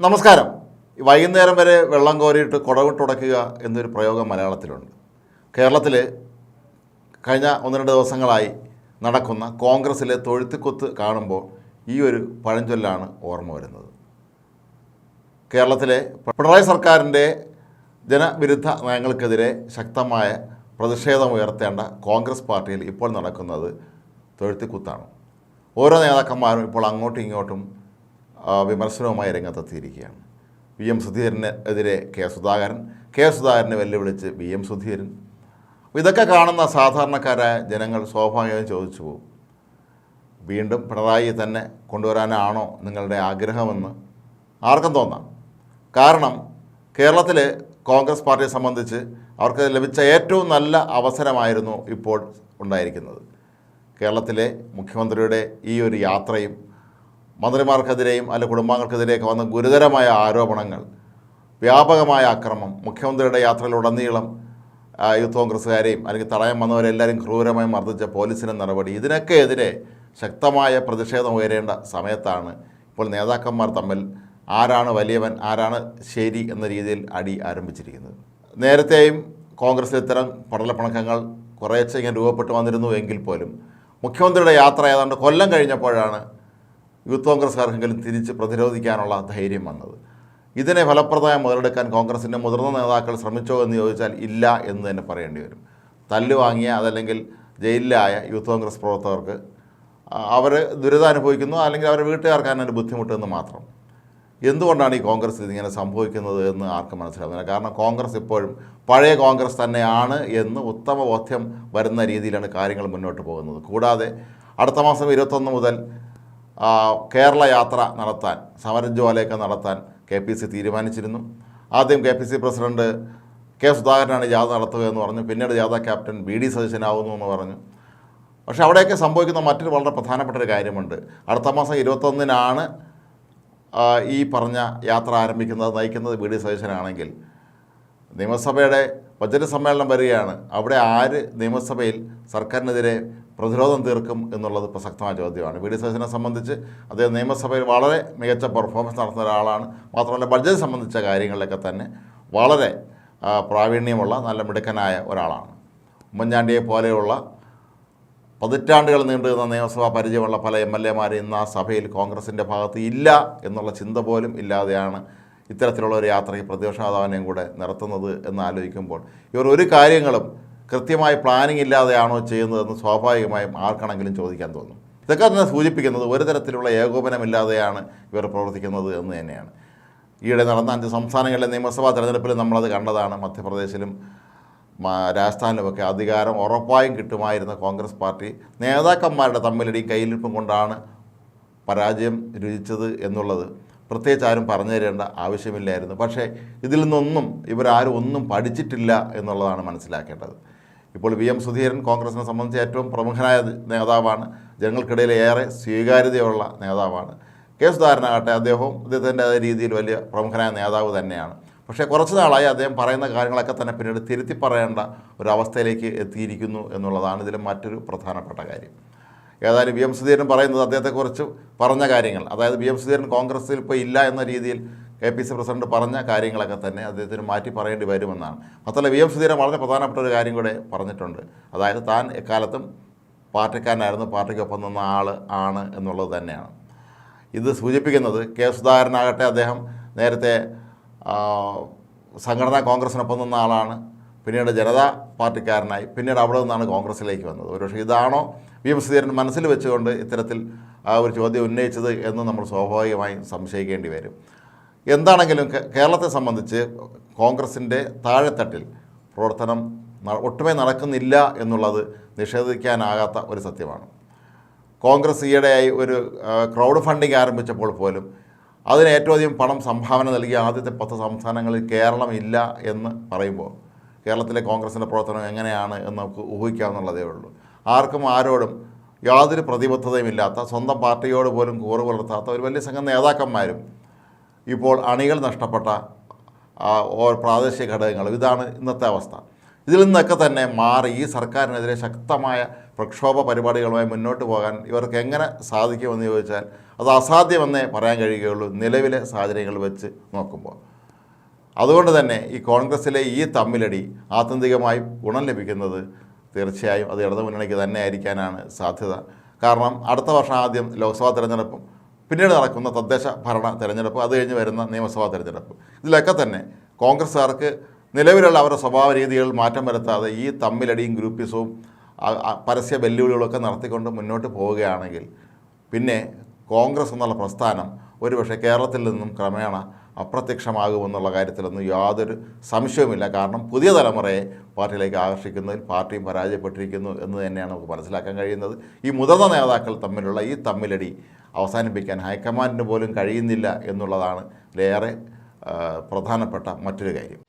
നമസ്കാരം. വൈകുന്നേരം വരെ വെള്ളം കോരിയിട്ട് കുടവിട്ടുടയ്ക്കുക എന്നൊരു പ്രയോഗം മലയാളത്തിലുണ്ട്. കേരളത്തിൽ കഴിഞ്ഞ ഒന്ന് രണ്ട് ദിവസങ്ങളായി നടക്കുന്ന കോൺഗ്രസ്സിലെ തൊഴുത്തിക്കൊത്ത് കാണുമ്പോൾ ഈ ഒരു പഴഞ്ചൊല്ലാണ് ഓർമ്മ വരുന്നത്. കേരളത്തിലെ പിണറായി സർക്കാരിന്റെ ജനവിരുദ്ധ നയങ്ങൾക്കെതിരെ ശക്തമായ പ്രതിഷേധം പ്രതിഷേധമുയർത്തേണ്ട കോൺഗ്രസ് പാർട്ടിയിൽ ഇപ്പോൾ നടക്കുന്നത് തൊഴുത്തിക്കുത്താണ്. ഓരോ നേതാക്കന്മാരും ഇപ്പോൾ അങ്ങോട്ടും ഇങ്ങോട്ടും വിമർശനവുമായി രംഗത്തെത്തിയിരിക്കുകയാണ്. വി എം സുധീരനെതിരെ കെ സുധാകരൻ കെ സുധാകരനെ വെല്ലുവിളിച്ച് വി എം സുധീരൻ. ഇതൊക്കെ കാണുന്ന സാധാരണക്കാരായ ജനങ്ങൾ സ്വാഭാവികമായും ചോദിച്ചു പോകും. വീണ്ടും പിണറായി തന്നെ കൊണ്ടുവരാനാണോ നിങ്ങളുടെ ആഗ്രഹമെന്ന് ആർക്കും തോന്നാം. കാരണം കേരളത്തിൽ കോൺഗ്രസ് പാർട്ടിയെ സംബന്ധിച്ച് അവർക്ക് ലഭിച്ച ഏറ്റവും നല്ല അവസരമായിരുന്നു ഇപ്പോൾ ഉണ്ടായിരിക്കുന്നത്. കേരളത്തിലെ മുഖ്യമന്ത്രിയുടെ ഈ ഒരു യാത്രയും മന്ത്രിമാർക്കെതിരെയും അല്ല കുടുംബാംഗങ്ങൾക്കെതിരെയൊക്കെ വന്ന ഗുരുതരമായ ആരോപണങ്ങൾ വ്യാപകമായ അക്രമം മുഖ്യമന്ത്രിയുടെ യാത്രയിലുടനീളം യൂത്ത് കോൺഗ്രസ്സുകാരെയും അല്ലെങ്കിൽ തടയാൻ വന്നവരെല്ലാവരും ക്രൂരമായി മർദ്ദിച്ച പോലീസിന്റെ നടപടി. ഇതിനൊക്കെ എതിരെ ശക്തമായ പ്രതിഷേധം ഉയരേണ്ട സമയത്താണ് ഇപ്പോൾ നേതാക്കന്മാർ തമ്മിൽ ആരാണ് വലിയവൻ ആരാണ് ശരി എന്ന രീതിയിൽ അടി ആരംഭിച്ചിരിക്കുന്നത്. നേരത്തെയും കോൺഗ്രസ് ഇത്തരം പടലപ്പിണക്കങ്ങൾ കുറേശ്ശെ ഇങ്ങനെ രൂപപ്പെട്ടു വന്നിരുന്നു എങ്കിൽ പോലും മുഖ്യമന്ത്രിയുടെ യാത്ര ഏതാണ്ട് കൊല്ലം കഴിഞ്ഞപ്പോഴാണ് യൂത്ത് കോൺഗ്രസ്സുകാർക്കെങ്കിലും തിരിച്ച് പ്രതിരോധിക്കാനുള്ള ധൈര്യം വന്നത്. ഇതിനെ ഫലപ്രദമായി മുതലെടുക്കാൻ കോൺഗ്രസിന്റെ മുതിർന്ന നേതാക്കൾ ശ്രമിച്ചോ എന്ന് ചോദിച്ചാൽ ഇല്ല എന്ന് തന്നെ പറയേണ്ടി വരും. തല്ല് വാങ്ങിയ അതല്ലെങ്കിൽ ജയിലിലായ യൂത്ത് കോൺഗ്രസ് പ്രവർത്തകർക്ക് അവർ ദുരിതം അനുഭവിക്കുന്നു അല്ലെങ്കിൽ അവരുടെ വീട്ടുകാർക്കാണ് അതിന്റെ ബുദ്ധിമുട്ടെന്ന് മാത്രം. എന്തുകൊണ്ടാണ് ഈ കോൺഗ്രസ് ഇതിങ്ങനെ സംഭവിക്കുന്നത് എന്ന് ആർക്കും മനസ്സിലാവുന്നില്ല. കാരണം കോൺഗ്രസ് ഇപ്പോഴും പഴയ കോൺഗ്രസ് തന്നെയാണ് എന്ന് ഉത്തമ ബോധ്യം വരുന്ന രീതിയിലാണ് കാര്യങ്ങൾ മുന്നോട്ട് പോകുന്നത്. കൂടാതെ അടുത്ത മാസം ഇരുപത്തൊന്ന് മുതൽ കേരള യാത്ര നടത്താൻ സമരജ്വാലയൊക്കെ നടത്താൻ കെ പി സി തീരുമാനിച്ചിരുന്നു. ആദ്യം K P C president K സുധാകരനാണ് ജാഥ നടത്തുക എന്ന് പറഞ്ഞു. പിന്നീട് ജാഥ ക്യാപ്റ്റൻ ബി ഡി സതീശനാവുന്നു എന്ന് പറഞ്ഞു. പക്ഷേ അവിടെയൊക്കെ സംഭവിക്കുന്ന മറ്റൊരു വളരെ പ്രധാനപ്പെട്ട ഒരു കാര്യമുണ്ട്. അടുത്ത മാസം ഇരുപത്തൊന്നിനാണ് ഈ പറഞ്ഞ യാത്ര ആരംഭിക്കുന്നത് നയിക്കുന്നത് ബി ഡി സതീശനാണെങ്കിൽ. നിയമസഭയുടെ ബജറ്റ് സമ്മേളനം വരികയാണ്. അവിടെ ആര് നിയമസഭയിൽ സർക്കാരിനെതിരെ പ്രതിരോധം തീർക്കും എന്നുള്ളത് പ്രസക്തമായ ചോദ്യമാണ്. വി ഡി സതീശനെ സംബന്ധിച്ച് അദ്ദേഹം നിയമസഭയിൽ വളരെ മികച്ച പെർഫോമൻസ് നടത്തുന്ന ഒരാളാണ്. മാത്രമല്ല ബഡ്ജറ്റ് സംബന്ധിച്ച കാര്യങ്ങളിലൊക്കെ തന്നെ വളരെ പ്രാവീണ്യമുള്ള നല്ല മിടുക്കനായ ഒരാളാണ്. ഉമ്മൻചാണ്ടിയെ പോലെയുള്ള പതിറ്റാണ്ടുകൾ നീണ്ടുനിന്ന നിയമസഭാ പരിചയമുള്ള പല എം എൽ എമാർ ഇന്ന് ആ സഭയിൽ കോൺഗ്രസിന്റെ ഭാഗത്ത് ഇല്ല എന്നുള്ള ചിന്ത പോലും ഇല്ലാതെയാണ് ഇത്തരത്തിലുള്ള ഒരു യാത്രയ്ക്ക് പ്രതിപക്ഷ നേതാവിനെയും കൂടെ നടത്തുന്നത് എന്ന് ആലോചിക്കുമ്പോൾ ഇവർ ഒരു കാര്യങ്ങളും കൃത്യമായി പ്ലാനിങ് ഇല്ലാതെയാണോ ചെയ്യുന്നതെന്ന് സ്വാഭാവികമായും ആർക്കാണെങ്കിലും ചോദിക്കാൻ തോന്നും. ഇതൊക്കെ തന്നെ സൂചിപ്പിക്കുന്നത് ഒരു തരത്തിലുള്ള ഏകോപനമില്ലാതെയാണ് ഇവർ പ്രവർത്തിക്കുന്നത് എന്ന് തന്നെയാണ്. ഈയിടെ നടന്ന അഞ്ച് സംസ്ഥാനങ്ങളിലെ നിയമസഭാ തെരഞ്ഞെടുപ്പിൽ നമ്മളത് കണ്ടതാണ്. മധ്യപ്രദേശിലും രാജസ്ഥാനിലുമൊക്കെ അധികാരം ഉറപ്പായും കിട്ടുമായിരുന്ന കോൺഗ്രസ് പാർട്ടി നേതാക്കന്മാരുടെ തമ്മിലടിയും കയ്യിലിരിപ്പും കൊണ്ടാണ് പരാജയം രുചിച്ചത് എന്നുള്ളത് പ്രത്യേകിച്ച് ആരും പറഞ്ഞു തരേണ്ട ആവശ്യമില്ലായിരുന്നു. പക്ഷേ ഇതിൽ നിന്നൊന്നും ഇവരാരും ഒന്നും പഠിച്ചിട്ടില്ല എന്നുള്ളതാണ് മനസ്സിലാക്കേണ്ടത്. ഇപ്പോൾ വി എം സുധീരൻ കോൺഗ്രസിനെ സംബന്ധിച്ച് ഏറ്റവും പ്രമുഖനായ നേതാവാണ്. ജനങ്ങൾക്കിടയിൽ ഏറെ സ്വീകാര്യതയുള്ള നേതാവാണ്. കെ സുധാകരനാകട്ടെ അദ്ദേഹവും അദ്ദേഹത്തിന്റെ രീതിയിൽ വലിയ പ്രമുഖനായ നേതാവ് തന്നെയാണ്. പക്ഷേ കുറച്ച് നാളായി അദ്ദേഹം പറയുന്ന കാര്യങ്ങളൊക്കെ തന്നെ പിന്നീട് തിരുത്തി പറയേണ്ട ഒരു അവസ്ഥയിലേക്ക് എത്തിയിരിക്കുന്നു എന്നുള്ളതാണ് ഇതിലെ മറ്റൊരു പ്രധാനപ്പെട്ട കാര്യം. ഏതായാലും വി എം സുധീരൻ പറയുന്നത് അദ്ദേഹത്തെക്കുറിച്ച് പറഞ്ഞ കാര്യങ്ങൾ അതായത് വി എം സുധീരൻ കോൺഗ്രസ്സിൽ ഇപ്പോൾ ഇല്ല എന്ന രീതിയിൽ കെ പി സി പ്രസിഡന്റ് പറഞ്ഞ കാര്യങ്ങളൊക്കെ തന്നെ അദ്ദേഹത്തിന് മാറ്റി പറയേണ്ടി വരുമെന്നാണ്. മാത്രമല്ല വി എം സുധീരൻ വളരെ പ്രധാനപ്പെട്ട ഒരു കാര്യം കൂടെ പറഞ്ഞിട്ടുണ്ട്. അതായത് താൻ എക്കാലത്തും പാർട്ടിക്കാരനായിരുന്നു പാർട്ടിക്കൊപ്പം നിന്ന ആൾ ആണ് എന്നുള്ളത് തന്നെയാണ്. ഇത് സൂചിപ്പിക്കുന്നത് കെ സുധാകരനാകട്ടെ അദ്ദേഹം നേരത്തെ സംഘടനാ കോൺഗ്രസിനൊപ്പം നിന്ന ആളാണ്. പിന്നീട് ജനതാ പാർട്ടിക്കാരനായി. പിന്നീട് അവിടെ നിന്നാണ് കോൺഗ്രസ്സിലേക്ക് വന്നത്. ഒരുപക്ഷെ ഇതാണോ വി എം സുധീരൻ മനസ്സിൽ വെച്ചുകൊണ്ട് ഇത്തരത്തിൽ ഒരു ചോദ്യം ഉന്നയിച്ചത് എന്ന് നമ്മൾ സ്വാഭാവികമായും സംശയിക്കേണ്ടി വരും. എന്താണെങ്കിലും കേരളത്തെ സംബന്ധിച്ച് കോൺഗ്രസിന്റെ താഴെത്തട്ടിൽ പ്രവർത്തനം ഒട്ടുമേ നടക്കുന്നില്ല എന്നുള്ളത് നിഷേധിക്കാനാകാത്ത ഒരു സത്യമാണ്. കോൺഗ്രസ് ഈയിടെയായി ഒരു ക്രൗഡ് ഫണ്ടിങ് ആരംഭിച്ചപ്പോൾ പോലും അതിന് ഏറ്റവും അധികം പണം സംഭാവന നൽകിയ ആദ്യത്തെ പത്ത് സംസ്ഥാനങ്ങളിൽ കേരളം ഇല്ല എന്ന് പറയുമ്പോൾ കേരളത്തിലെ കോൺഗ്രസിന്റെ പ്രവർത്തനം എങ്ങനെയാണ് എന്ന് നമുക്ക് ഊഹിക്കാമെന്നുള്ളതേ ഉള്ളൂ. ആർക്കും ആരോടും യാതൊരു പ്രതിബദ്ധതയുമില്ലാത്ത സ്വന്തം പാർട്ടിയോട് പോലും കൂറ് പുലർത്താത്ത ഒരു വലിയ സംഘം നേതാക്കന്മാരും ഇപ്പോൾ അണികൾ നഷ്ടപ്പെട്ട ആ, ഓ പ്രാദേശിക ഘടകങ്ങൾ. ഇതാണ് ഇന്നത്തെ അവസ്ഥ. ഇതിൽ നിന്നൊക്കെ തന്നെ മാറി ഈ സർക്കാരിനെതിരെ ശക്തമായ പ്രക്ഷോഭ പരിപാടികളുമായി മുന്നോട്ട് പോകാൻ ഇവർക്ക് എങ്ങനെ സാധിക്കുമെന്ന് ചോദിച്ചാൽ അത് അസാധ്യമെന്നേ പറയാൻ കഴിയുകയുള്ളൂ നിലവിലെ സാഹചര്യങ്ങൾ വെച്ച് നോക്കുമ്പോൾ. അതുകൊണ്ട് തന്നെ ഈ കോൺഗ്രസ്സിലെ ഈ തമ്മിലടി ആത്യന്തികമായി ഗുണം ലഭിക്കുന്നത് തീർച്ചയായും അത് ഇടതു മുന്നണിക്ക് തന്നെ ആയിരിക്കാനാണ് സാധ്യത. കാരണം അടുത്ത വർഷം ആദ്യം ലോക്സഭാ തിരഞ്ഞെടുപ്പും പിന്നീട് നടക്കുന്ന തദ്ദേശ ഭരണ തെരഞ്ഞെടുപ്പ് അത് കഴിഞ്ഞ് വരുന്ന നിയമസഭാ തെരഞ്ഞെടുപ്പ്. ഇതിലൊക്കെ തന്നെ കോൺഗ്രസ്സുകാർക്ക് നിലവിലുള്ള അവരുടെ സ്വഭാവ രീതികൾ മാറ്റം വരുത്താതെ ഈ തമ്മിലടിയും ഗ്രൂപ്പിസവും പരസ്യ വെല്ലുവിളികളൊക്കെ നടത്തിക്കൊണ്ട് മുന്നോട്ട് പോവുകയാണെങ്കിൽ പിന്നെ കോൺഗ്രസ് എന്നുള്ള പ്രസ്ഥാനം ഒരുപക്ഷെ കേരളത്തിൽ നിന്നും ക്രമേണ അപ്രത്യക്ഷമാകുമെന്നുള്ള കാര്യത്തിലൊന്നും യാതൊരു സംശയവുമില്ല. കാരണം പുതിയ തലമുറയെ പാർട്ടിയിലേക്ക് ആകർഷിക്കുന്നതിൽ പാർട്ടിയും പരാജയപ്പെട്ടിരിക്കുന്നു എന്ന് തന്നെയാണ് നമുക്ക് മനസ്സിലാക്കാൻ കഴിയുന്നത്. ഈ മുതിർന്ന നേതാക്കൾ തമ്മിലുള്ള ഈ തമ്മിലടി അവസാനിപ്പിക്കാൻ ഹൈക്കമാൻഡിന് പോലും കഴിയുന്നില്ല എന്നുള്ളതാണ് ഇതിലേറെ പ്രധാനപ്പെട്ട മറ്റൊരു കാര്യം.